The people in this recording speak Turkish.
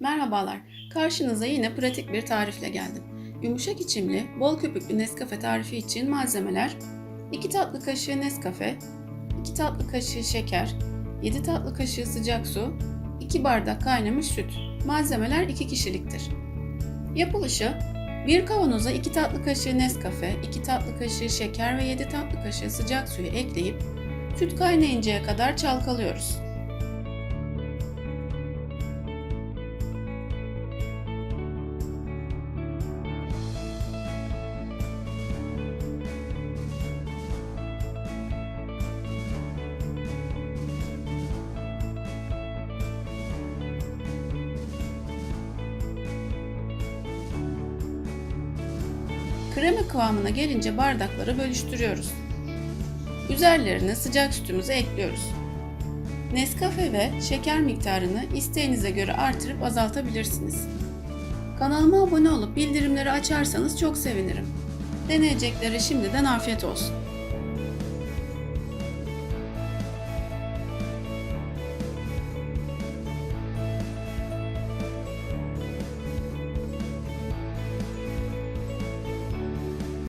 Merhabalar, karşınıza yine pratik bir tarifle geldim. Yumuşak içimli, bol köpüklü Nescafe tarifi için malzemeler 2 tatlı kaşığı Nescafe, 2 tatlı kaşığı şeker, 7 tatlı kaşığı sıcak su, 2 bardak kaynamış süt. Malzemeler 2 kişiliktir. Yapılışı 1 kavanoza 2 tatlı kaşığı Nescafe, 2 tatlı kaşığı şeker ve 7 tatlı kaşığı sıcak suyu ekleyip süt kaynayıncaya kadar çalkalıyoruz. Krema kıvamına gelince bardaklara bölüştürüyoruz. Üzerlerine sıcak sütümüzü ekliyoruz. Nescafe ve şeker miktarını isteğinize göre artırıp azaltabilirsiniz. Kanalıma abone olup bildirimleri açarsanız çok sevinirim. Deneyeceklere şimdiden afiyet olsun.